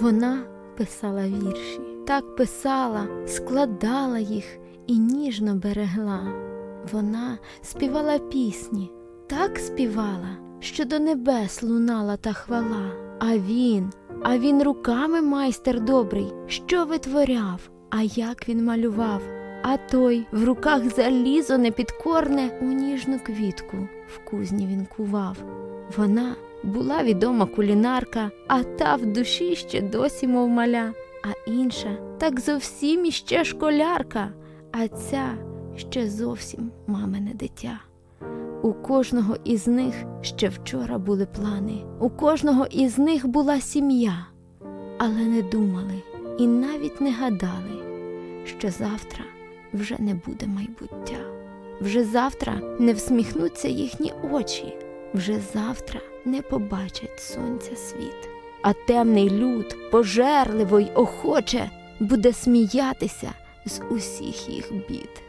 Вона писала вірші, так писала, складала їх і ніжно берегла. Вона співала пісні, так співала, що до небес лунала та хвала. А він, а він руками майстер добрий, що витворяв, а як він малював. А той в руках залізо непідкорне у ніжну квітку в кузні він кував. Вона була відома кулінарка, а та в душі ще досі мов маля, а інша так зовсім іще школярка, а ця ще зовсім мамине дитя. У кожного із них ще вчора були плани, у кожного із них була сім'я, але не думали і навіть не гадали, що завтра вже не буде майбуття. Вже завтра не всміхнуться їхні очі, вже завтра не побачать сонця світ. А темний люд пожерливо й охоче буде сміятися з усіх їх бід.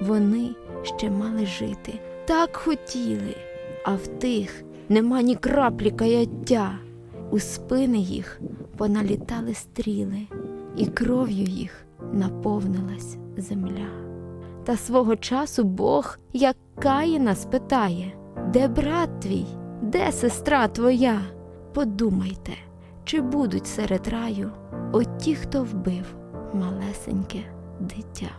Вони ще мали жити, так хотіли, а в тих нема ні краплі каяття. У спини їх поналітали стріли, і кров'ю їх наповнилась земля. Та свого часу Бог, як Каїна, спитає, де брат твій, де сестра твоя? Подумайте, чи будуть серед раю оті, хто вбив малесеньке дитя.